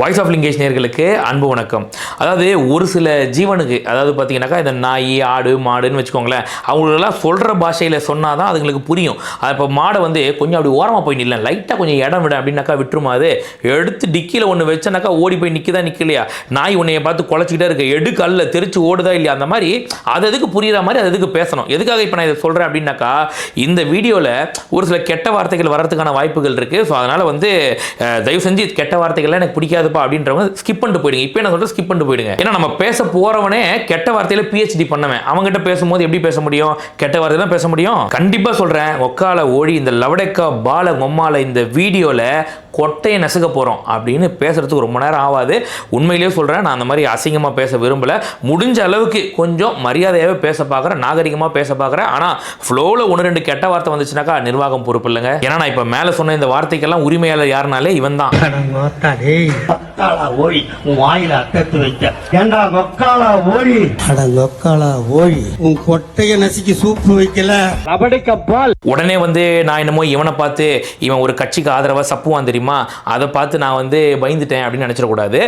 Voice of Lingesh நேர்களுக்கு அன்பு வணக்கம். அதாவது ஒரு சில ஜீவனுக்கு அதாவது பார்த்தீங்கன்னாக்கா இந்த நாய் ஆடு மாடுன்னு வச்சுக்கோங்களேன் அவங்களெல்லாம் சொல்கிற பாஷையில் சொன்னால் தான் அதுங்களுக்கு புரியும். அது இப்போ மாடை வந்து கொஞ்சம் அப்படி ஓரமாக போய் நில்ல லைட்டாக கொஞ்சம் இடம் விட அப்படின்னாக்கா விட்டுருமா அது? எடுத்து டிக்கியில் ஒன்று வச்சனாக்கா ஓடி போய் நிற்கிதா நிற்கலையா நாய் உன்னைய பார்த்து குலைச்சிக்கிட்டே இருக்கு. எடு கல்ல தெரிச்சு ஓடுதா இல்லையா? அந்த மாதிரி அது எதுக்கு புரியுற மாதிரி அது எதுக்கு பேசணும்? எதுக்காக இப்போ நான் இதை சொல்கிறேன் அப்படின்னாக்கா இந்த வீடியோவில் ஒரு சில கெட்ட வார்த்தைகள் வர்றதுக்கான வாய்ப்புகள் இருக்குது ஸோ அதனால் வந்து தயவு செஞ்சு கெட்ட வார்த்தைகள்லாம் எனக்கு பிடிக்காதுப்பா அப்படின்றவங்க ஸ்கிப் பண்ணிட்டு போயிடுங்க. இப்போ என்ன சொல்கிறேன் ஸ்கிப் பண்ணிட்டு போயிடுங்க. ஏன்னா நம்ம பேச போகிறவனே கெட்ட வார்த்தையில் பிஹெச்டி பண்ணவன். அவங்ககிட்ட பேசும்போது எப்படி பேச முடியும்? கெட்ட வார்த்தை தான் பேச முடியும்? கண்டிப்பாக சொல்கிறேன் ஒக்கால ஓடி இந்த லவடக்கா பால மொம்மால இந்த வீடியோவில் கொட்டையை நசுக்க போகிறோம் அப்படின்னு பேசுறதுக்கு ரொம்ப நேரம் ஆகாது உண்மையிலேயே சொல்கிறேன் நான் அந்த மாதிரி அசிங்கமாக பேச விரும்பல. முடிஞ்ச அளவுக்கு கொஞ்சம் மரியாதையாகவே பேச பார்க்குறேன் நாகரிகமாக பேச பார்க்குறேன் ஆனால் ஃப்ளோவில் ஒன்று ரெண்டு கெட்ட வார்த்தை வந்துச்சுனாக்கா நிர்வாகம் பொறுப்பு இல்லைங்க. ஏன்னா நான் இப்போ மேலே சொன்ன இந்த வார்த்தைக்கெல்லாம் உரிமையாளர் யாருனாலே இவன் தான். அடங்கோத்தா டேய். மக்காளா ஓடி உன் வாயில அத்தத்து வைக்க. ஏண்டா மக்காளா ஓடி? அடங்கொக்காலா ஓழி உன் கொட்டைய நசுக்கி சூப்பு வைக்கல. கபடிக்கப்பால் உடனே வந்து நான் என்னமோ இவனை பார்த்து இவன் ஒரு கட்சிக்கு ஆதரவாக சப்புவான் தெரியுமா? அதை பார்த்து நான் வந்து பயந்துட்டேன் அப்படின்னு நினச்சிடக்கூடாது.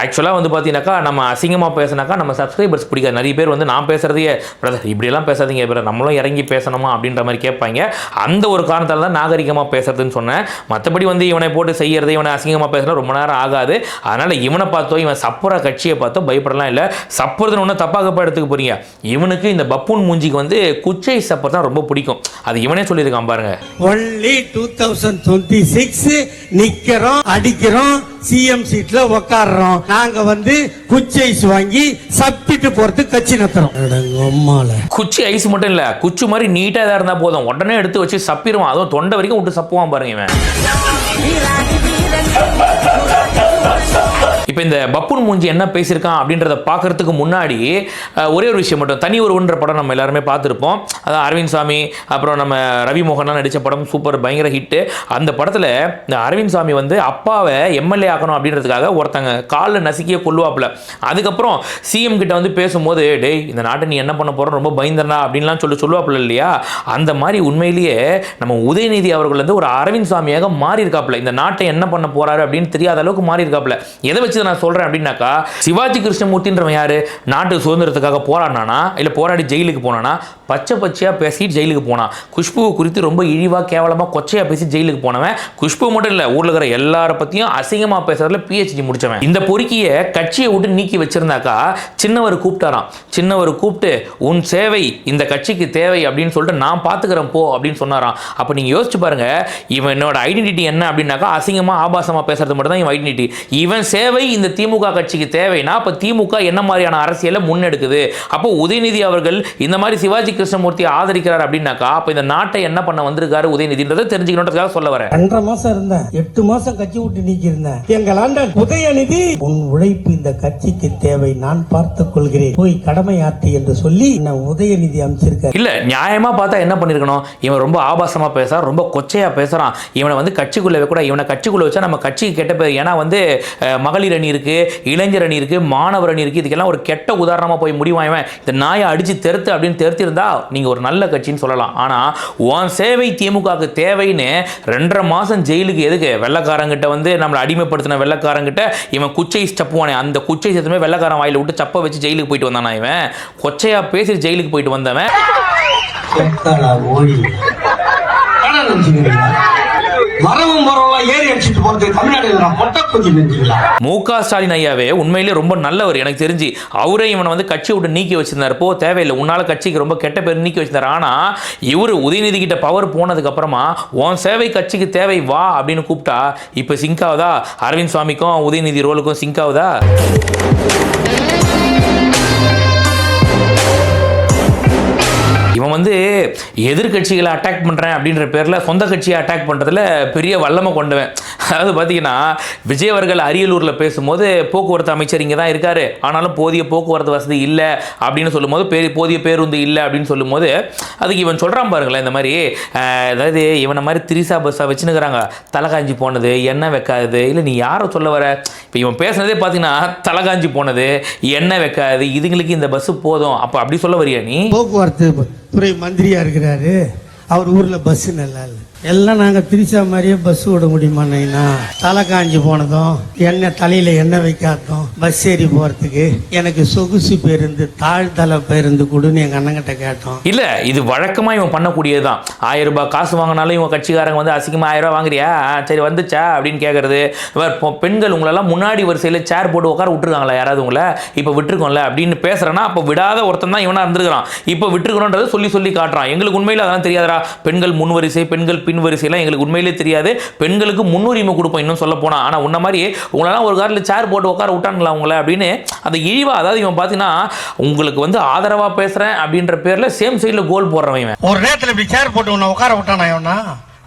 ஆக்சுவலாக வந்து பார்த்தீங்கன்னாக்கா நம்ம அசிங்கமாக பேசினாக்கா நம்ம சப்ஸ்கிரைபர்ஸ் பிடிக்காது. நிறைய பேர் வந்து நான் பேசுகிறதையே பிரதர் இப்படியெல்லாம் பேசாதீங்க பிரதர். நம்மளும் இறங்கி பேசணுமா? அப்படின்ற மாதிரி கேட்பாங்க. அந்த ஒரு காரணத்தால் தான் நாகரிகமாக பேசுறதுன்னு சொன்னேன். மற்றபடி வந்து இவனை போட்டு செய்கிறது இவனை அசிங்கமாக பேசுறது ரொம்ப நேரம் ஆகாது. அதனால் இவனை பார்த்தோ இவன் சப்புற கட்சியை பார்த்தோ பயப்படலாம் இல்லை. சப்புறதுன்னு ஒன்றும் தப்பாக எடுத்துக்க போறீங்க. இவனுக்கு இந்த பப்புன் மூஞ்சிக்கு வந்து குச்சை சப்பர் தான் ரொம்ப பிடிக்கும். அது இவனே சொல்லியிருக்கான் பாருங்க. Only two thousand twenty six நிக்கிறோம் அடிக்கிறோம் சிஎம் சீட்ல உக்காடுறோம் நாங்க வந்து குச்சைஸ் வாங்கி சப்பிட்டு போறதுக்கு கட்சி நத்துறோம் குச்சி ஐஸ் மட்டும் இல்லை குச்சி மாதிரி நீட்டாக இதாக இருந்தால் போதும். உடனே எடுத்து வச்சு சப்பிடுவான். அதுவும் தொண்டை வரைக்கும் விட்டு சப்புவான் பாருங்க இவன். இப்போ இந்த பப்புன் மூஞ்சி என்ன பேசியிருக்கான் அப்படின்றத பார்க்கறதுக்கு முன்னாடி ஒரே ஒரு விஷயம் மட்டும் தனி ஒருவன்ற படம் நம்ம எல்லாருமே பார்த்துருப்போம். அதான் அரவிந்த் சாமி அப்புறம் நம்ம ரவி மோகன்லாம் நடித்த படம் சூப்பர் பயங்கர ஹிட்டு அந்த படத்தில் இந்த அரவிந்த் சாமி வந்து அப்பாவை எம்எல்ஏ ஆக்கணும் அப்படின்றதுக்காக ஒருத்தங்க காலில் நசுக்கிய கொள்ளுவாப்புல அதுக்கப்புறம் சிஎம் கிட்ட வந்து பேசும்போது டேய் இந்த நாட்டை நீ என்ன பண்ண போகிறோம் ரொம்ப பயந்தனா அப்படின்லாம் சொல்லி சொல்லுவாப்புல இல்லையா? அந்த மாதிரி உண்மையிலேயே நம்ம உதயநிதி அவர்கள் வந்து ஒரு அரவிந்த் சாமியாக மாறி இருக்காப்புல இந்த நாட்டை என்ன பண்ண போறாரு அப்படின்னு தெரியாத அளவுக்கு மாறி இருக்காப்புல எதை வச்சு நான் சொல்றேன் அப்படின்னாக்கா சிவாஜி கிருஷ்ணமூர்த்தின்றவன் யாரு? நாட்டு சுதந்திரத்துக்காக போராடினானா? இல்லை போராடி ஜெயிலுக்கு போனானா? பச்சை பச்சையா பேசி ஜெயிலுக்கு போனான் குஷ்புவை குறித்து ரொம்ப இழிவா கேவலமா கொச்சையா பேசி ஜெயிலுக்கு போனவன் குஷ்பு மட்டும் இல்ல ஊர்ல இருக்கிற எல்லார பத்தியும் அசிங்கமா பேசுறதுல பிஹெச்டி முடிச்சவன். இந்த பொறுக்கிய கட்சியை விட்டு நீக்கி வச்சிருந்தாக்கா சின்னவர் கூப்பிட்டாராம். சின்னவர் கூப்பிட்டு உன் சேவை இந்த கட்சிக்கு தேவை அப்படின்னு சொல்லிட்டு நான் பார்த்துக்கிறேன் போ அப்படின்னு சொன்னாராம். அப்போ நீங்கள் யோசிச்சு பாருங்க இவன் என்னோட ஐடென்டிட்டி என்ன அப்படின்னாக்கா அசிங்கமாக ஆபாசமாக பேசுறது மட்டும் தான் இவன் ஐடென்டிட்டி இவன் சேவை இந்த திமுக கட்சிக்கு தேவைன்னா அப்போ திமுக என்ன மாதிரியான அரசியலை முன்னெடுக்குது? அப்போ உதயநிதி அவர்கள் இந்த மாதிரி சிவாஜி கிருஷ்ணமூர்த்தியை ஆதரிக்கிறார் அப்படின்னாக்கா அப்போ இந்த நாட்டை என்ன பண்ண வந்திருக்காரு உதயநிதின்றதை தெரிஞ்சுக்கணுன்றதுக்காக சொல்ல வரேன். ரெண்டரை மாசம் இருந்தேன். எட்டு மாசம் கட்சி விட்டு நீக்கி இருந்தேன் எங்கள் ஆண்டன் உதயநிதி! உன் உழைப்பு இந்த கட்சிக்கு தேவை நான் பார்த்துக் கொள்கிறேன். போய் கடமையாற்று என்று சொல்லி நான் உதயநிதி அமைச்சிருக்காரு இல்ல நியாயமா பார்த்தா என்ன பண்ணிருக்கணும்? இவன் ரொம்ப ஆபாசமா பேசுறான் ரொம்ப கொச்சையா பேசுறான். இவனை வந்து கட்சிக்குள்ள கூட இவனை கட்சிக்குள்ள வச்சா நம்ம கட்சிக்கு கெட்ட பேர். ஏன்னா வந்து அஹ், மகளிர் அணி இருக்கு இளைஞர் அணி இருக்கு மாணவர் அணி இருக்கு இதுக்கெல்லாம் ஒரு கெட்ட உதாரணமா போய் முடிவான் இவன் இந்த நாயை அடிச்சு தெருத்து அப்படின்னு தெருத்திருந்தா நீங்க ஒரு நல்ல கட்சின்னு சொல்லலாம். ஆனா உன் சேவை திமுகவுக்கு தேவைன்னு ரெண்டரை மாசம் ஜெயிலுக்கு எதுக்கு? வெள்ளக்காரங்கிட்ட வந்து நம்மளை அடிமைப்படுத்தின வெள்ளக்காரங்கிட்ட இவன் குச்சை ஸ்டப்புவானே அந்த குச்சை சத்தமே வெள்ளக்காரன் வாயில விட்டு சப்ப வச்சு ஜெயிலுக்கு போயிட்டு வந்தானா இவன்? கொச்சையா பேசி ஜெயிலுக்கு போயிட்டு வந்தவன்? மு க ஸ்டாலின் ஐயாவே உண்மையிலேயே ரொம்ப நல்லவர் எனக்கு தெரிஞ்சு. அவரே இவனை வந்து கட்சியை விட்டு நீக்கி வச்சிருந்தார். போ தேவையில்லை. உன்னால கட்சிக்கு ரொம்ப கெட்ட பேர் நீக்கி வச்சிருந்தார். ஆனா இவர் உதயநிதி கிட்ட பவர் போனதுக்கு அப்புறமா உன் சேவை கட்சிக்கு தேவை வா அப்படின்னு கூப்பிட்டா இப்ப சிங்க் ஆகுதா? அரவிந்த் சுவாமிக்கும் உதயநிதி ரோலுக்கும் சிங்க் ஆகுதா? இவன் வந்து எதிர்கட்சிகளை அட்டாக் பண்ணுறேன் அப்படின்ற பேரில் சொந்த கட்சியை அட்டாக் பண்ணுறதுல பெரிய வல்லமை கொண்டவன். அதாவது பார்த்தீங்கன்னா விஜய் அவர்கள் அரியலூரில் பேசும்போது போக்குவரத்து அமைச்சர் இங்கே தான் இருக்காரு. ஆனாலும் போதிய போக்குவரத்து வசதி இல்லை அப்படின்னு சொல்லும்போது பெரிய போதிய பேருந்து இல்லை அப்படின்னு சொல்லும்போது அதுக்கு இவன் சொல்கிறான் பாருங்களேன் இந்த மாதிரி அதாவது இவனை மாதிரி திரிசா பஸ்ஸாக வச்சுன்னுக்குறாங்க. தலை காஞ்சி போனது எண்ணெய் வைக்காதது இல்லை நீ யாரை சொல்ல வர? இப்போ இவன் பேசுனதே பார்த்தீங்கன்னா தலை காஞ்சி போனது எண்ணெய் வைக்காது இதுங்களுக்கு இந்த பஸ்ஸு போதும். அப்போ அப்படி சொல்ல வரியா நீ? போக்குவரத்து துறை மந்திரியா இருக்கிறாரு அவர் ஊர்ல பஸ் நல்லா இல்லை எல்லாம் நாங்க பிரிச்சா மாதிரியே பஸ் விட முடியுமாண்ணா தலை காஞ்சி போனதும் என்ன தலையில எண்ணெய் வைக்காததும் பஸ் ஏறி போறதுக்கு எனக்கு சொகுசு பேருந்து தாழ்தள பேருந்து கொடுன்னு எங்க அண்ணங்கிட்ட கேட்டோம். இல்ல இது வழக்கமா இவன் பண்ணக்கூடியதுதான். ஆயிரம் ரூபாய் காசு வாங்கினாலும் இவன் கட்சிக்காரங்க வந்து அசிங்கமா ஆயிரம் ரூபாய் வாங்குறியா? சரி வந்துச்சா? அப்படின்னு கேட்கறது பெண்கள் உங்களெல்லாம் முன்னாடி வரிசையில் சேர் போட்டு உட்கார விட்டுருக்காங்களா யாராவது உங்களை? இப்போ விட்டுருக்கோம்ல அப்படின்னு பேசுறேன்னா அப்போ விடாத ஒருத்தன் தான் இவனா இருந்திருக்கிறான். இப்போ விட்டுருக்கணுன்றதை சொல்லி சொல்லி காட்டுறான். எங்களுக்கு உண்மையில அதெல்லாம் தெரியாதடா. பெண்கள் முன் வரிசை பெண்கள் பின் வரிசையெல்லாம் எங்களுக்கு உண்மையிலே தெரியாது. பெண்களுக்கு முன்னுரிமை கொடுப்போம் இன்னும் சொல்ல போனால் ஆனால் உன்ன மாதிரி உங்களெல்லாம் ஒரு காரில் சேர் போட்டு உட்கார விட்டாங்களா உங்களை அப்படின்னு அந்த இழிவா அதாவது இவன் பார்த்தீங்கன்னா உங்களுக்கு வந்து ஆதரவாக பேசுகிறேன் அப்படின்ற பேரில் சேம் சைடில் கோல் போடுறவன் இவன். ஒரு நேரத்தில் இப்படி சேர் போட்டு உன்னை உட்கார விட்டானா இவனா?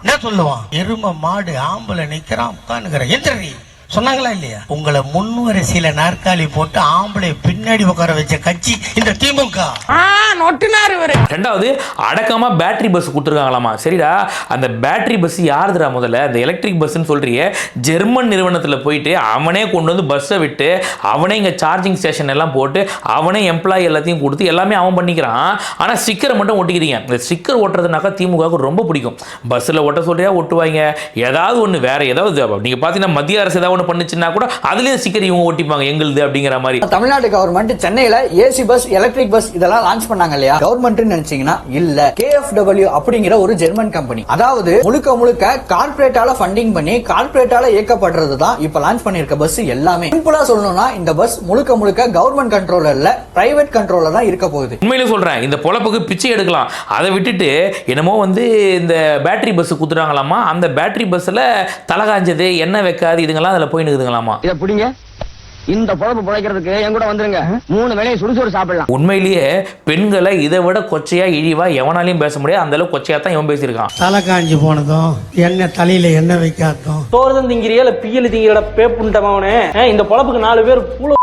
என்ன சொல்லுவான்? எருமை மாடு ஆம்பளை நிற்கிறான் உட்காந்துக்கிறேன் எந்திரி. சொன்னாங்களா இல்லையா? உங்களை முன்வரிசையில நாற்காலி போட்டு ஆம்பளை பின்னாடி உட்கார வச்ச கட்சி இந்த திமுக. ரெண்டாவது அடக்கமா பேட்டரி பஸ் கொடுத்துருக்காங்களாமா? சரிடா அந்த பேட்டரி பஸ் யாருதுடா முதல்ல? அந்த எலக்ட்ரிக் பஸ்ன்னு சொல்றியே ஜெர்மன் நிறுவனத்தில் போயிட்டு அவனே கொண்டு வந்து பஸ்ஸை விட்டு அவனே இங்கே சார்ஜிங் ஸ்டேஷன் எல்லாம் போட்டு அவனே எம்ப்ளாயி எல்லாத்தையும் கொடுத்து எல்லாமே அவன் பண்ணிக்கிறான். ஆனால் ஸ்டிக்கரை மட்டும் ஒட்டிக்கிறீங்க இந்த ஸ்டிக்கர் ஒட்டுறதுனாக்கா திமுகவுக்கு ரொம்ப பிடிக்கும். பஸ்ஸில் ஒட்ட சொல்றியா ஒட்டுவாங்க ஏதாவது ஒன்று வேற ஏதாவது நீங்கள் பார்த்தீங்கன்னா மத்திய அரசு ஏதாவது ஒன்று பண்ணுச்சுன்னா கூட அதுலேயும் ஸ்டிக்கர் இவங்க ஒட்டிப்பாங்க எங்களுது அப்படிங்கிற மாதிரி. தமிழ்நாடு கவர்மெண்ட் சென்னையில ஏசி பஸ் எலக்ட்ரிக் பஸ் இதெல்லாம் லான்ச் பண்ணாங்க இல்லையா? கவர்மெண்ட் நினைச்சீங்கன்னா இல்ல. KFW அப்படிங்கிற ஒரு ஜெர்மன் கம்பெனி அதாவது முழுக்க முழுக்க கார்ப்பரேட்டால ஃபண்டிங் பண்ணி கார்ப்பரேட்டால இயக்கப்படுறது தான் இப்ப லான்ச் பண்ணிருக்க பஸ் எல்லாமே. சிம்பிளா சொல்லணும்னா இந்த பஸ் முழுக்க முழுக்க கவர்மெண்ட் கண்ட்ரோலர்ல பிரைவேட் கண்ட்ரோல்ல தான் இருக்க போகுது. உண்மையிலே சொல்கிறேன் இந்த பொழப்புக்கு பிச்சை எடுக்கலாம். அதை விட்டுட்டு என்னமோ வந்து இந்த பேட்டரி பஸ் குத்துறாங்களாமா? அந்த பேட்டரி பஸ்ஸில் தலை காஞ்சது எண்ணெய் வைக்காது இதுங்கெல்லாம் அதில் போய் நிற்குதுங்களாமா இத புடிங்க. இந்த பொழப்பு பிழைக்கிறதுக்கு என் கூட வந்துருங்க. மூணு வேளையும் சுடுசோறு சாப்பிடலாம். உண்மையிலேயே பெண்களை இதை விட கொச்சையா இழிவா எவனாலையும் பேச முடியாது. அந்த அளவுக்கு கொச்சையா தான் இவன் பேசியிருக்கான். தலை காஞ்சி போனதும் எண்ணெய் தலையில எண்ணெய் வைக்காததும். சோறுதான் திங்கிறியா இல்ல பியல் திங்கிறட பேப்புண்டமாவனே இந்த பொழப்புக்கு நாலு பேர் பூல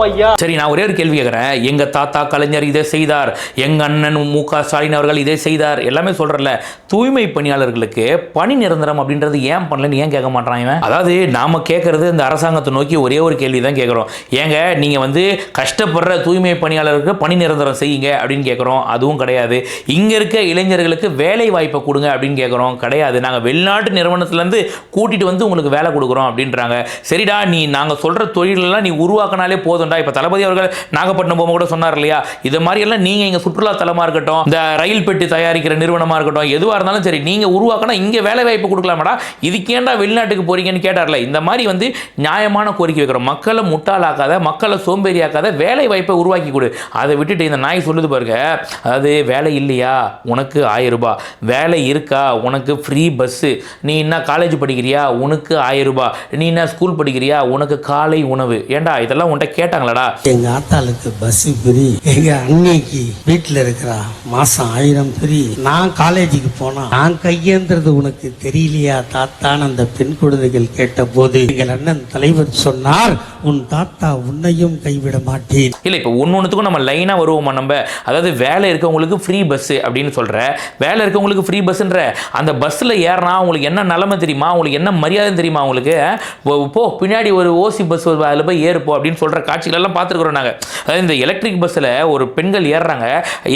பையா. சரி நான் ஒரே ஒரு கேள்வி கேட்குறேன் எங்க தாத்தா கலைஞர் இதை செய்தார். எங்க அண்ணன் மு க ஸ்டாலின் அவர்கள் இதை செய்தார். எல்லாமே சொல்றல தூய்மை பணியாளர்களுக்கு பணி நிரந்தரம் அப்படின்றது ஏன் பண்ணலன்னு ஏன் கேட்க மாட்டான் இவன்? அதாவது நாம கேட்கறது இந்த அரசாங்கத்தை நோக்கி ஒரே ஒரு கேள்வி தான் கேட்குறோம் ஏங்க நீங்க வந்து கஷ்டப்படுற தூய்மை பணியாளருக்கு பணி நிரந்தரம் செய்யுங்க அப்படின்னு கேட்குறோம் அதுவும் கிடையாது. இங்க இருக்க இளைஞர்களுக்கு வேலை வாய்ப்பை கொடுங்க அப்படின்னு கேட்குறோம் கிடையாது. நாங்க வெளிநாட்டு நிறுவனத்துலேருந்து கூட்டிட்டு வந்து உங்களுக்கு வேலை கொடுக்குறோம் அப்படின்றாங்க. சரிடா நீ நாங்க சொல்ற தொழிலெல்லாம் நீ உருவாக்கினாலே போதும்டா. இப்போ தளபதி அவர்கள் நாகப்பட்டினம் போகும்போது கூட சொன்னார் இல்லையா? இது மாதிரி எல்லாம் நீங்க இங்க சுற்றுலா தலமா இருக்கட்டும் இந்த ரயில் பெட்டி தயாரிக்கிற நிறுவனமா இருக்கட்டும் எதுவா இருந்தாலும் சரி நீங்க உருவாக்கினா இங்க வேலை வாய்ப்பு கொடுக்கலாமாடா? இதுக்கேண்டா வெளிநாட்டுக்கு போறீங்கன்னு கேட்டார்ல? இந்த மாதிரி வந்து நியாயமான கோரிக்கை வைக்கிறோம். மக்களை முட்டாளாக்காத மக்களை சோம்பேறியாக்காத வேலை வாய்ப்பை உருவாக்கி கொடு. அதை விட்டுட்டு இந்த நாய் சொல்லுது பாருங்க அதாவது வேலை இல்லையா? உனக்கு ஆயிரம் ரூபாய். வேலை இருக்கா? உனக்கு ஃப்ரீ பஸ்ஸு நீ என்ன காலேஜ் படிக்கிறியா? உனக்கு ஆயிரம் ரூபாய். நீ என்ன ஸ்கூல் படிக்கிறியா? உனக்கு காலை உணவு. ஏன்டா இதெல்லாம் உன்கிட்ட கேட்டாங்களாடா? எங்க ஆத்தாளுக்கு பஸ் ஃப்ரீ எங்க அன்னைக்கு வீட்டுல இருக்கிறா மாசம் ஆயிரம் ஃப்ரீ நான் காலேஜுக்கு போனா நான் கையேந்திரது உனக்கு தெரியலையா தாத்தான் அந்த பெண் குழந்தைகள் கேட்ட போது எங்கள் அண்ணன் தலைவர் சொன்னார் உன் தாத்தா உன்னையும் கைவிட மாட்டேன். இல்லை இப்போ ஒன்று ஒன்றுத்துக்கும் நம்ம லைனாக வருவோமா நம்ம? அதாவது வேலை இருக்கவங்களுக்கு ஃப்ரீ பஸ்ஸு அப்படின்னு சொல்கிற வேலை இருக்கவங்களுக்கு ஃப்ரீ பஸ்ஸுன்ற அந்த பஸ்ஸில் ஏறினா உங்களுக்கு என்ன நிலமை தெரியுமா? உங்களுக்கு என்ன மரியாதை தெரியுமா உங்களுக்கு போ- போ பின்னாடி ஒரு ஓசி பஸ் அதில் போய் ஏறுப்போ அப்படின்னு சொல்கிற காட்சிகளெல்லாம் பார்த்துருக்குறோம் நாங்கள் அதாவது இந்த எலக்ட்ரிக் பஸ்ஸில் ஒரு பெண்கள் ஏறுறாங்க.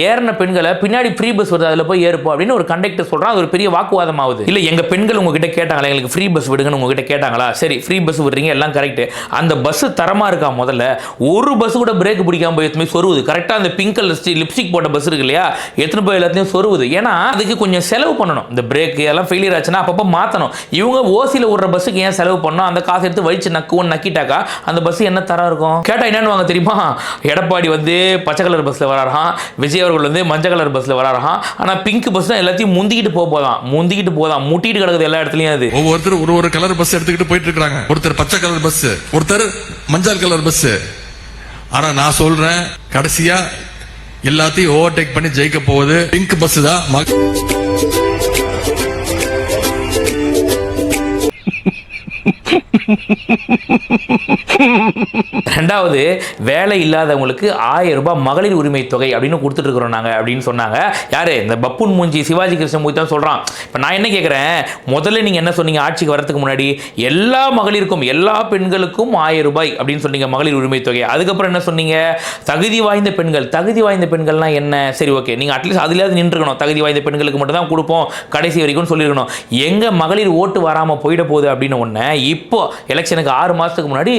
ஏறின பெண்களை பின்னாடி ஃப்ரீ பஸ் வருது அதில் போய் ஏறுப்போம் அப்படின்னு ஒரு கண்டக்டர் சொல்கிறான் அது ஒரு பெரிய வாக்குவாதம் ஆகுது. இல்லை எங்கள் பெண்கள் உங்ககிட்ட கேட்டாங்களா? எங்களுக்கு ஃப்ரீ பஸ் விடுங்கன்னு உங்ககிட்ட கேட்டாங்களா? சரி ஃப்ரீ பஸ் விடுறீங்க எல்லாம் கரெக்ட் அந்த பஸ் தரமாக இருக்கா முதல்ல? ஒரு பஸ் கூட பிரேக் பிடிக்காம போய் எத்தனை சொருவுது? கரெக்டாக அந்த பிங்க் கலர் லிப்ஸ்டிக் போட்ட பஸ் இருக்கு இல்லையா? எத்தனை போய் எல்லாத்தையும் சொருவுது? ஏன்னா அதுக்கு கொஞ்சம் செலவு பண்ணணும். இந்த பிரேக் எல்லாம் ஃபெயிலியர் ஆச்சுன்னா அப்பப்போ மாற்றணும் இவங்க ஓசியில் விடுற பஸ்ஸுக்கு ஏன் செலவு பண்ணணும்? அந்த காசு எடுத்து வலிச்சு நக்குவோன்னு நக்கிட்டாக்கா அந்த பஸ் பஸ் என்ன தரம் இருக்கும்? கேட்டால் என்னன்னு வாங்க தெரியுமா? எடப்பாடி வந்து பச்சை கலர் பஸ்ஸில் வராராம். விஜய் அவர்கள் வந்து மஞ்சள் கலர் பஸ்ஸில் வராராம். ஆனால் பிங்க் பஸ் தான் எல்லாத்தையும் முந்திக்கிட்டு போக போதான். முந்திக்கிட்டு போதான். முட்டிட்டு கிடக்குது எல்லா இடத்துலையும் அது. ஒவ்வொருத்தர் ஒரு ஒரு கலர் பஸ் எடுத்துக்கிட்டு போயிட்டு இருக்காங்க. ஒருத்தர் பச்சை கலர் பஸ் ஒருத்தர் மஞ்சள் கலர் பஸ் ஆனா நான் சொல்றேன் கடைசியா எல்லாத்தையும் ஓவர்டேக் பண்ணி ஜெயிக்க போகுது. பிங்க் பஸ் தான் ரெண்டாவது வேலை இல்லாதவங்களுக்கு ஆயிரம் ரூபாய் மகளிர் உரிமை தொகை அப்படின்னு கொடுத்துட்டு இருக்கிறோம் நாங்கள் அப்படின்னு சொன்னாங்க. யாரு? இந்த பப்புன் மூஞ்சி சிவாஜி கிருஷ்ணமூர்த்தி தான் சொல்கிறான் இப்போ நான் என்ன கேட்குறேன் முதல்ல நீங்கள் என்ன சொன்னீங்க? ஆட்சிக்கு வரதுக்கு முன்னாடி எல்லா மகளிருக்கும் எல்லா பெண்களுக்கும் ஆயிரம் ரூபாய் அப்படின்னு சொன்னீங்க மகளிர் உரிமை தொகை. அதுக்கப்புறம் என்ன சொன்னீங்க? தகுதி வாய்ந்த பெண்கள். தகுதி வாய்ந்த பெண்கள்லாம் என்ன? சரி ஓகே. நீங்கள் அட்லீஸ்ட் அதுலேயாவது நின்றுக்கணும். தகுதி வாய்ந்த பெண்களுக்கு மட்டும் தான் கொடுப்போம். கடைசி வரைக்கும் சொல்லியிருக்கணும். எங்க மகளிர் ஓட்டு வராமல் போயிட போகுது அப்படின்னு ஒன்று இப்போ எலெக்ஷனுக்கு ஆறு மாதத்துக்கு முன்னாடி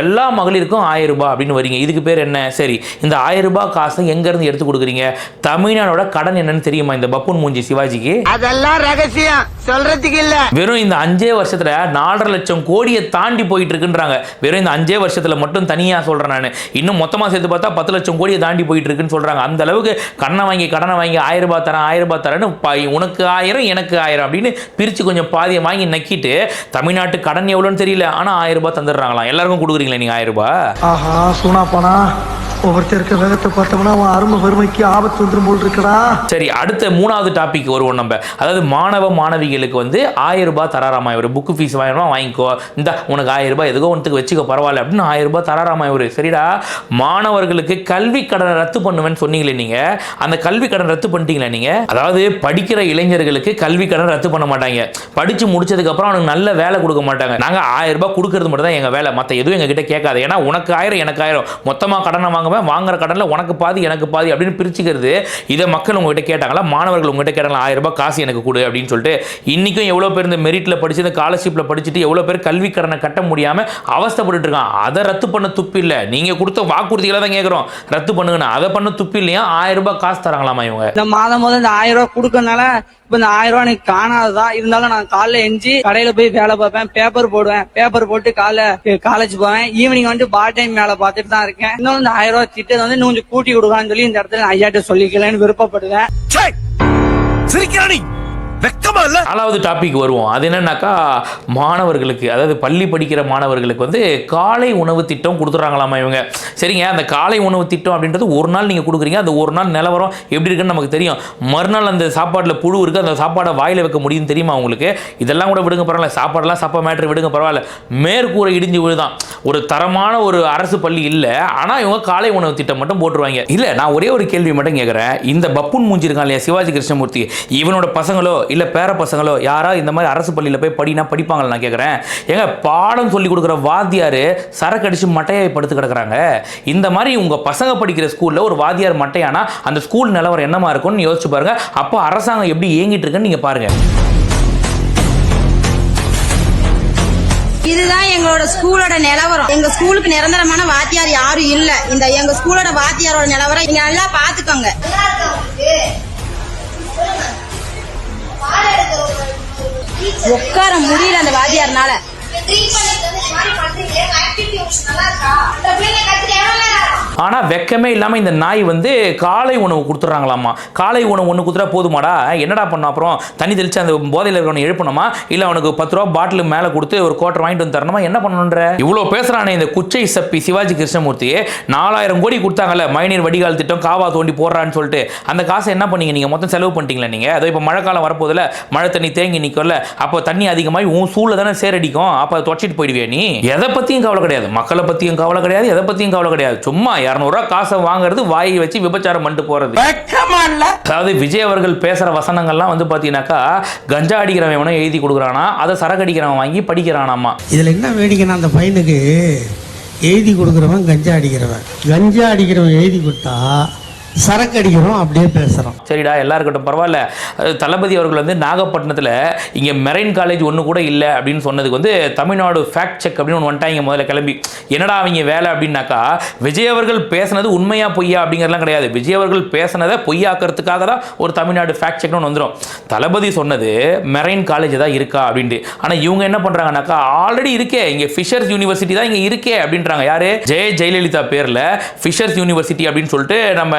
எல்லா மகளிருக்கும் ஆயிரம் ரூபாய் அப்படின்னு வரீங்க. இதுக்கு பேர் என்ன? சரி இந்த ஆயிரம் ரூபாய் காசை எங்கேருந்து எடுத்து கொடுக்குறீங்க? தமிழ்நாடோட கடன் என்னன்னு தெரியுமா இந்த பப்புன் மூஞ்சி சிவாஜிக்கு? அதெல்லாம் ரகசியம். சொல்றதுக்கு இல்ல. வெறும் இந்த அஞ்சே வருஷத்துல நாலரை லட்சம் கோடியை தாண்டி போயிட்டு இருக்குன்றாங்க வெறும் இந்த அஞ்சே வருஷத்துல மட்டும் தனியா சொல்றேன் நான். இன்னும் மொத்தமா சேர்த்து பார்த்தா பத்து லட்சம் கோடியை தாண்டி போயிட்டு இருக்குன்னு சொல்றாங்க. அந்த அளவுக்கு கண்ணை வாங்கி கடனை வாங்கி ஆயிரம் ரூபாய் தரேன் ஆயிரம் ரூபாய் தரேன்னு உனக்கு ஆயிரம் எனக்கு ஆயிரம் அப்படின்னு பிரிச்சு கொஞ்சம் பாதியை வாங்கி நக்கிட்டு தமிழ்நாட்டு கடன் எவ்வளோன்னு தெரியல. ஆனா ஆயிரம் ரூபாய் தந்துடுறாங்களாம். எல்லாருக்கும் கொடுக்குறீங்களே நீங்க ஆயிரம் ரூபாய்? ஆஹா சூனா போனா? ஒவ்வொருத்தர் இருக்க வேகத்தை பார்த்தோம்னா அவன் அருமை வறுமைக்கு ஆபத்து வந்துடும் போல் இருக்கடா. சரி அடுத்த மூணாவது டாபிக் வருவோம் நம்ம. அதாவது மாணவ மாணவிகளுக்கு வந்து ஆயிரம் ரூபாய் தராராமா இவர்? புக்கு ஃபீஸ் வாங்கினா வாங்கிக்கோ. இந்த உனக்கு ஆயிரம் ரூபாய் எதுக்கோ ஒன்றுக்கு வச்சுக்கோ பரவாயில்ல. அப்படின்னு ஆயிரம் ரூபாய் தராராமா இவர்? சரிடா. மாணவர்களுக்கு கல்வி கடனை ரத்து பண்ணுவேன்னு சொன்னீங்களே நீங்க. அந்த கல்வி கடன் ரத்து பண்ணிட்டீங்களா நீங்க? அதாவது படிக்கிற இளைஞர்களுக்கு கல்வி கடன் ரத்து பண்ண மாட்டாங்க. படிச்சு முடிச்சதுக்கு அப்புறம் அவனுக்கு நல்ல வேலை கொடுக்க மாட்டாங்க. நாங்க ஆயிரம் ரூபாய் கொடுக்கறது மட்டும் தான் எங்க வேலை. மத்த எதுவும் எங்ககிட்ட கேட்காது. ஏன்னா உனக்கு ஆயிரம் எனக்கு ஆயிரம். மொத்தமா கடனை வாங்குவேன் வாங்குற கடனில் உனக்கு பாதி எனக்கு பாதி அப்படின்னு பிரிச்சுக்கிறது. இதை மக்கள் உங்ககிட்ட கேட்டாங்களா? மாணவர்கள் உங்ககிட்ட கேட்டாங்களா? ஆயிரம் ரூபாய் காசு எனக்கு கொடு அப்படின்னு சொல்லிட்டு இன்றைக்கும் எவ்வளோ பேர் இந்த மெரிட்டில் படிச்சு இந்த ஸ்காலர்ஷிப்பில் படிச்சுட்டு எவ்வளோ பேர் கல்வி கடனை கட்ட முடியாமல் அவஸ்தப்பட்டு இருக்கான். அதை ரத்து பண்ண துப்பு இல்லை. நீங்கள் கொடுத்த வாக்குறுதிகளை தான் கேட்குறோம் ரத்து பண்ணுங்கன்னு. அதை பண்ண துப்பு இல்லையா? ஆயிரம் ரூபாய் காசு தராங்களாமா இவங்க? இந்த மாதம் போது இந்த ஆயிரம் ரூபாய் கொடுக்கறனால இப்ப இந்த ஆயிரம் ரூபாய் எனக்கு காணாததான் இருந்தாலும் நான் காலைல எஞ்சி கடையில போய் வேலை பார்ப்பேன். பேப்பர் போடுவேன். பேப்பர் போட்டு காலைல காலேஜ் போவேன். ஈவினிங் வந்து பார்ட் டைம் வேலை பார்த்துட்டு தான் இருக்கேன். இன்னும் இந்த ஆயிரம் ரூபாய் திட்டத்தை வந்து இன்னும் கொஞ்சம் கூட்டி கொடுக்கான்னு சொல்லி இந்த இடத்துல நான் ஐயாட்ட சொல்லிக்கலன்னு விருப்பப்படுவேன். வெக்கமா இல்ல? நாலாவது டாபிக் வருவோம். அது என்னன்னாக்கா மாணவர்களுக்கு அதாவது பள்ளி படிக்கிற மாணவர்களுக்கு வந்து காலை உணவு திட்டம் கொடுத்துட்றாங்களாமா இவங்க. சரிங்க அந்த காலை உணவு திட்டம் அப்படின்றது ஒரு நாள் நீங்கள் கொடுக்குறீங்க. அந்த ஒரு நாள் நிலவரம். எப்படி இருக்குன்னு நமக்கு தெரியும். மறுநாள் அந்த சாப்பாட்டில் புழு இருக்குது அந்த சாப்பாடை வாயில் வைக்க முடியும் தெரியுமா உங்களுக்கு? இதெல்லாம் கூட விடுங்க பரவாயில்ல. சாப்பாடெல்லாம் சாப்பா மேட்ரு விடுங்க பரவாயில்ல. மேற்கூரை இடிஞ்சு விழுதான். ஒரு தரமான ஒரு அரசு பள்ளி இல்லை. ஆனால் இவங்க காலை உணவு திட்டம் மட்டும் போட்டுருவாங்க. இல்லை நான் ஒரே ஒரு கேள்வி மட்டும் கேட்குறேன் இந்த பப்புன் மூஞ்சி இருக்கான் இல்லையா சிவாஜி கிருஷ்ணமூர்த்தி? இவனோட பசங்களோ இல்லை பேர பசங்களோ யாரா இந்த மாதிரி அரசு பள்ளியில் போய் படினா படிப்பாங்களா நான் கேட்குறேன் ஏங்க பாடம் சொல்லி கொடுக்குற வாத்தியார் சரக்கு அடிச்சு மட்டையை படுத்து கிடக்குறாங்க. இந்த மாதிரி உங்கள் பசங்க படிக்கிற ஸ்கூலில் ஒரு வாத்தியார் மட்டையானா அந்த ஸ்கூல் நிலவரம் என்னமா இருக்கும்னு யோசிச்சு பாருங்க. அப்போ அரசாங்கம் எப்படி இயங்கிட்டு இருக்குன்னு நீங்கள் பாருங்க. இதுதான் எங்களோட ஸ்கூலோட நிலவரம். எங்க ஸ்கூலுக்கு நிரந்தரமான வாத்தியார் யாரும் இல்ல. இந்த எங்க ஸ்கூலோட வாத்தியாரோட நிலவரம் நீங்க நல்லா பாத்துக்கோங்க. உட்கார முடியல அந்த வாத்தியார்னால. ஆனால் வெக்கமே இல்லாமல் இந்த நாய் வந்து காலை உணவு கொடுத்துட்றாங்களாம்மா. காலை உணவு ஒன்று கொடுத்துட்டா போதுமாடா? என்னடா பண்ணோம் அப்புறம் தண்ணி தெளிச்சு அந்த போதையில் இருக்கிறவனை எழுப்பணுமா? இல்லை அவனுக்கு பத்து ரூபா பாட்டில் மேலே கொடுத்து ஒரு கோட்டர் வாங்கிட்டு வந்து தரணுமா? என்ன பண்ணணுன்ற? இவ்வளோ பேசுகிறானே இந்த குச்சை சப்பி சிவாஜி கிருஷ்ணமூர்த்தி. நாலாயிரம் கோடி கொடுத்தாங்கல்ல மழைநீர் வடிகால் திட்டம் காவா தோண்டி போடுறான்னு சொல்லிட்டு. அந்த காசை என்ன பண்ணீங்க? நீங்கள் மொத்தம் செலவு பண்ணிட்டீங்களா நீங்கள் அதோ இப்போ மழை காலம் வரப்போதில் மழை தண்ணி தேங்கி நிற்கல அப்போ தண்ணி அதிகமாகி உன் சூழல் தானே சேரடிக்கும். அப்போ தொடச்சிட்டு போயிடுவியா நீ? எதை பற்றியும் கவலை கிடையாது. மக்களை பற்றியும் கவலை கிடையாது எதை பற்றியும் கவலை கிடையாது. சும்மா இரநூறுவா காசை வாங்குறது வாயை வச்சு விபச்சாரம் பண்ணிட்டு இல்ல? அதாவது விஜய் அவர்கள் பேசுகிற வசனங்கள்லாம் வந்து பார்த்தீங்கன்னாக்கா கஞ்சா அடிக்கிறவன் எவனோ எழுதி கொடுக்குறானா அதை சரக்கு அடிக்கிறவன் வாங்கி படிக்கிறானாமா. இதுல என்ன வேடிக்கைன்னா அந்த பையனுக்கு எழுதி கொடுக்குறவன் கஞ்சா அடிக்கிறவன். கஞ்சா அடிக்கிறவன் எழுதி கொடுத்தா சரக்கு அடிக்கிறோம் அப்படியே பேசுகிறோம் சரிடா எல்லா இருக்கட்டும் பரவாயில்ல. தளபதி அவர்கள் வந்து நாகப்பட்டினத்தில் இங்கே மெரைன் காலேஜ் ஒன்று கூட இல்லை அப்படின்னு சொன்னதுக்கு வந்து தமிழ்நாடு ஃபேக்ட் செக் அப்படின்னு ஒன்று வந்துட்டாங்க முதல்ல கிளம்பி. என்னடா அவங்க வேலை அப்படின்னாக்கா விஜய் அவர்கள் பேசினது உண்மையா பொய்யா அப்படிங்கிறதுலாம் கிடையாது. விஜய் அவர்கள் பேசினதை பொய்யாக்கிறதுக்காக தான் ஒரு தமிழ்நாடு ஃபேக்ட் செக்னு ஒன்று வந்துடும் தளபதி சொன்னது மெரைன் காலேஜ் தான் இருக்கா அப்படின்ட்டு. ஆனால் இவங்க என்ன பண்ணுறாங்கனாக்கா ஆல்ரெடி இருக்கே. இங்கே ஃபிஷர்ஸ் யூனிவர்சிட்டி தான் இங்கே இருக்கே அப்படின்றாங்க. யார்? ஜெய ஜெயலலிதா பேரில் ஃபிஷர்ஸ் யூனிவர்சிட்டி அப்படின்னு சொல்லிட்டு நம்ம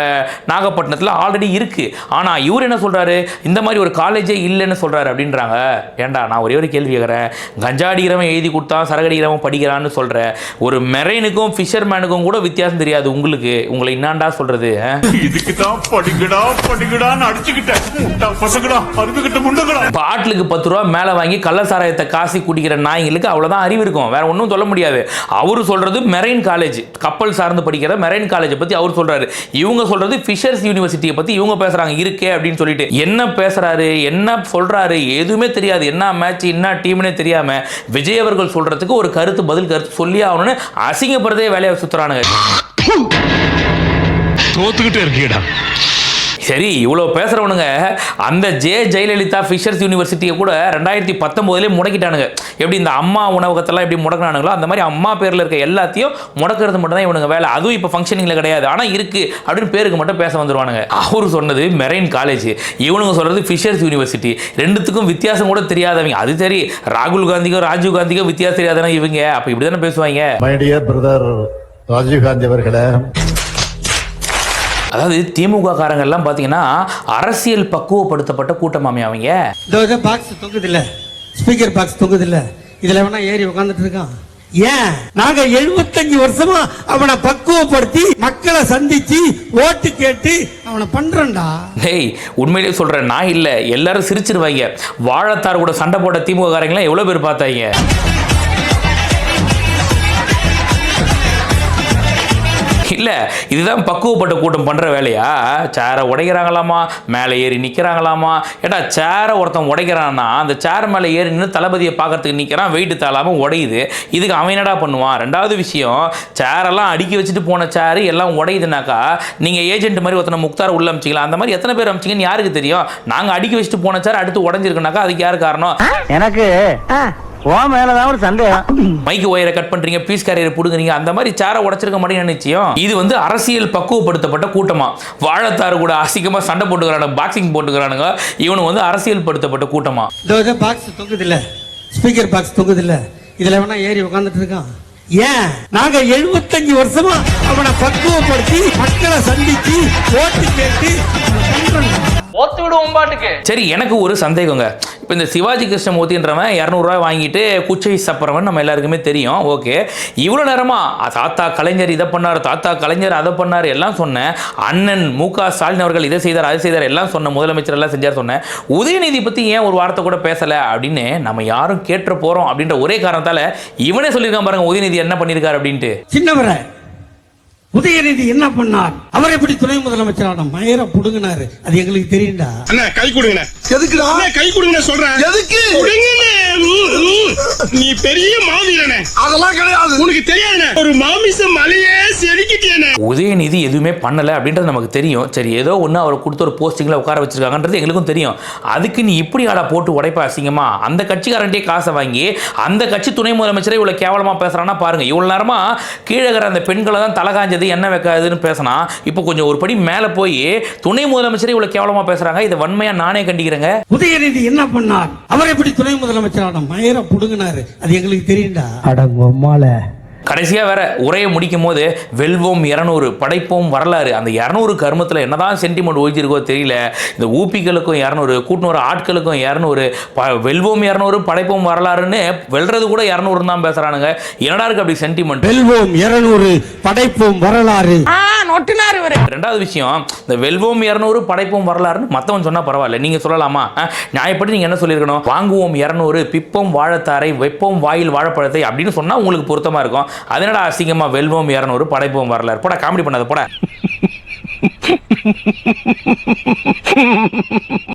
நாகப்பட்டினத்தில் ஆல்ரெடி இருக்கு. ஆனா இவர் என்ன சொல்றாரு? இந்த மாதிரி ஒரு காலேஜே இல்லைன்னு சொல்றாரு அப்படின்றாங்க. ஏன்டா நான் ஒரே ஒரு கேள்வி கேட்குறேன் கஞ்சா அடிக்கிறவன் எழுதி கொடுத்தா சரக்கு அடிக்கிறவன் படிக்கிறான்னு சொல்ற. ஒரு மெரைனுக்கும் ஃபிஷர்மேனுக்கும் கூட வித்தியாசம் தெரியாது உங்களுக்கு. உங்களை என்னான்டா சொல்றது ஆ? இதுக்கு தான் படிக்கடா படிக்கடான்னு அடிச்சுக்கிட்டேன். பாட்டிலுக்கு பத்து ரூபா மேலே வாங்கி கள்ள சாராயத்தை காசி குடிக்கிற நாய்களுக்கு அவ்வளோதான் அறிவு இருக்கும். வேற ஒன்றும் சொல்ல முடியாது. அவர் சொல்றது மெரைன் காலேஜ் கப்பல் சார்ந்து படிக்கிற மெரைன் காலேஜை பற்றி அவர் சொல்றாரு. இவங்க சொல்றது ஃபிஷர்ஸ் யூனிவர்சிட்டியை பற்றி இவங்க பேசுறாங்க இருக்கே அப்படின்னு சொல்லிட்டு. என்ன பேசுறாரு என்ன சொல்றாரு எதுவுமே தெரியாது. என்ன மேட்ச் என்ன டீம்னே தெரியாம விஜய் அவர்கள் சொல்றதுக்கு ஒரு கருத்து பதில் கருத்து சொல்லி ஆகணும்னு அசிங்கப்படுறதே வேலையை சுத்துறானுங்க. தோத்துக்கிட்டே இருக்கீடா சரி இவ்வளோ பேசுகிறவனுங்க அந்த ஜே. ஜெயலலிதா ஃபிஷர்ஸ் யூனிவர்சிட்டியை கூட ரெண்டாயிரத்தி பத்தொம்போதுலேயே முடக்கிட்டானுங்க. எப்படி இந்த அம்மா உணவகத்தெல்லாம் எப்படி முடக்கினானுங்களோ அந்த மாதிரி அம்மா பேரில் இருக்க எல்லாத்தையும் முடக்கிறது மட்டும்தான் இவனுங்க வேலை. அதுவும் இப்போ ஃபங்க்ஷனிங்கில் கிடையாது. ஆனால் இருக்குது அப்படின்னு பேருக்கு மட்டும் பேச வந்துருவானுங்க. அவர் சொன்னது மெரைன் காலேஜ் இவனுங்க சொல்கிறது ஃபிஷர்ஸ் யூனிவர்சிட்டி ரெண்டுத்துக்கும் வித்தியாசம் கூட தெரியாதவங்க. அது சரி ராகுல் காந்திக்கும் ராஜீவ் காந்திக்கும் வித்தியாசம் தெரியாதானே இவங்க. அப்போ இப்படி தானே பேசுவாங்க? My dear brother Rajiv Gandhi அவர்களே. அதாவது திமுக காரங்கெல்லாம் பார்த்தீங்கன்னா அரசியல் பக்குவப்படுத்தப்பட்ட கூட்டமாமே அவங்க. பாக்ஸ் தொங்குது இல்ல ஸ்பீக்கர் பாக்ஸ் தொங்குது இல்ல இதுல வேணா ஏறி உட்கார்ந்துட்டு இருக்கான்? ஏன்? நாங்க எழுபத்தஞ்சு வருஷமா அவனை பக்குவப்படுத்தி மக்களை சந்திச்சு ஓட்டு கேட்டு அவனை பண்றோம்டா. டேய் உண்மையிலேயே சொல்கிறேன் நான் இல்லை. எல்லாரும் சிரிச்சிருவாங்க. வாழைத்தார் கூட சண்டை போட்ட திமுக காரங்களாம் எவ்வளோ பேர் பார்த்தாங்க? இல்லை இதுதான் பக்குவப்பட்ட கூட்டம் பண்ணுற வேலையா? சேரை உடைக்கிறாங்களாமா? மேலே ஏறி நிற்கிறாங்களாமா ஏடா சேரை ஒருத்தன் உடைக்கிறான்னா அந்த சேர் மேலே ஏறி நின்று தளபதியை பார்க்கறதுக்கு நிற்கிறான் வெயிட் தாளாமல் உடையுது. இதுக்கு அவன் என்னடா பண்ணுவான்? ரெண்டாவது விஷயம் சேரெல்லாம் அடுக்கி வச்சுட்டு போன சேரு எல்லாம் உடையுதுனாக்கா நீங்கள் ஏஜென்ட் மாதிரி ஒருத்தனை முக்தார் உள்ள அமிச்சிங்களா அந்த மாதிரி எத்தனை பேர் அமிச்சிங்கன்னு யாருக்கு தெரியும்? நாங்கள் அடுக்கி வச்சுட்டு போன சேர் அடுத்து உடஞ்சிருக்குனாக்கா அதுக்கு யார் காரணம்? எனக்கு ஓ மேலதான் ஒரு சந்தேகம். மைக்கு ஒயரை கட் பண்றீங்க பீஸ் கேரியரை புடுங்குறீங்க அந்த மாதிரி சேரை உடைச்சிருக்க மாட்டேங்க நிச்சயம் இது வந்து அரசியல் பக்குவப்படுத்தப்பட்ட கூட்டமா? வாழைத்தாறு கூட அசிங்கமா சண்டை போட்டுக்கிறானுங்க பாக்ஸிங் போட்டுக்கிறானுங்க இவனு வந்து அரசியல் படுத்தப்பட்ட கூட்டமா? இந்த பாக்ஸ் தொங்குது இல்ல ஸ்பீக்கர் பாக்ஸ் தொங்குது இல்ல இதுல வேணா ஏறி உட்கார்ந்துட்டு இருக்கான்? ஏன்? நாங்க எழுபத்தஞ்சு வருஷமா அவனை பக்குவப்படுத்தி மக்களை சந்திச்சு ஓட்டு கேட்டு ஒத்து விடுவோம் பாட்டுக்கு சரி எனக்கு ஒரு சந்தேகங்க. இப்போ இந்த சிவாஜி கிருஷ்ணமூர்த்தின்றவன் இரநூறுவா வாங்கிட்டு குச்சை சப்புறவன் நம்ம எல்லாருக்குமே தெரியும். ஓகே. இவ்வளோ நேரமா தாத்தா கலைஞர் இதை பண்ணார் தாத்தா கலைஞர் அதை பண்ணார் எல்லாம் சொன்னேன். அண்ணன் மு. க. ஸ்டாலின் அவர்கள் இதை செய்தார் அதை செய்தார் எல்லாம் சொன்ன முதலமைச்சர் எல்லாம் செஞ்சார் சொன்னேன். உதயநிதி பற்றி ஏன் ஒரு வார்த்தை கூட பேசலை? அப்படின்னு நம்ம யாரும் கேட்டு போகிறோம் அப்படின்ற ஒரே காரணத்தால் இவனே சொல்லியிருக்கான் பாருங்க உதயநிதி என்ன பண்ணியிருக்காரு? அப்படின்ட்டு. சின்னவரை உதயநிதி என்ன பண்ணார்? அவர் எப்படி துணை முதலமைச்சரான மயர புடுங்கினாரு? அது எங்களுக்கு தெரியும்டா. அண்ணா கை கொடுங்கண்ணே. எதுக்குடா? கை கொடுங்கண்ணே சொல்றேன். எதுக்கு? நீ பெரிய மாவீரனே. அதெல்லாம் கிடையாது. உனக்கு தெரியாதுண்ணே. ஒரு மாமிச மலையே உதயநிதி எதுவுமே பண்ணலை அப்படின்றது நமக்கு தெரியும். சரி ஏதோ ஒன்று அவர் கொடுத்த ஒரு போஸ்டிங்கில் உட்கார வச்சிருக்காங்கன்றது எங்களுக்கும் தெரியும். அதுக்கு நீ இப்படி ஆடா போட்டு உடைப்ப அசிங்கமா? அந்த கட்சிக்காரன்ட்டே காசை வாங்கி அந்த கட்சி துணை முதலமைச்சரே இவ்வளோ கேவலமாக பேசுகிறான்னா பாருங்க. இவ்வளோ நேரமாக கீழே இருக்கிற அந்த பெண்களை தான் தலை காஞ்சது என்ன வைக்காதுன்னு பேசினா இப்போ கொஞ்சம் ஒரு படி மேலே போய் துணை முதலமைச்சரே இவ்வளோ கேவலமாக பேசுகிறாங்க இதை வன்மையாக நானே கண்டிக்கிறேங்க. உதயநிதி என்ன பண்ணார்? அவர் எப்படி துணை முதலமைச்சரான மயர புடுங்கினாரு? அது எங்களுக்கு தெரியும்டா. கடைசியாக வேற உரையை முடிக்கும் போது வெல்வோம் இரநூறு படைப்போம் வரலாறு. அந்த இரநூறு கர்மத்தில் என்னதான் சென்டிமெண்ட் ஒழிச்சிருக்கோ தெரியல. இந்த ஊப்பிகளுக்கும் இரநூறு கூட்டினூறு ஆட்களுக்கும் இரநூறு ப வெல்வோம் இரநூறு படைப்போம் வரலாறுன்னு வெல்றது கூட இரநூறு தான் பேசுகிறானுங்க என்னடா இருக்கு அப்படி சென்டிமெண்ட் வெல்வோம் இருநூறு படைப்போம் வரலாறு. ரெண்டாவது விஷயம் இந்த வெல்வோம் இரநூறு படைப்போம் வரலாறுன்னு மற்றவன் சொன்னா பரவாயில்ல. நீங்க சொல்லலாமா? நியாயப்படி நீங்க என்ன சொல்லியிருக்கணும்? வாங்குவோம் இரநூறு பிப்போம் வாழைத்தாரை வைப்போம் வாயில் வாழைப்பழத்தை அப்படின்னு சொன்னா உங்களுக்கு பொருத்தமா இருக்கும். அதனடா என்னடா அசிங்கமா வெல்வோம் இரநூறு படைப்போம் வரலாறு. போட காமெடி பண்ணாத போட.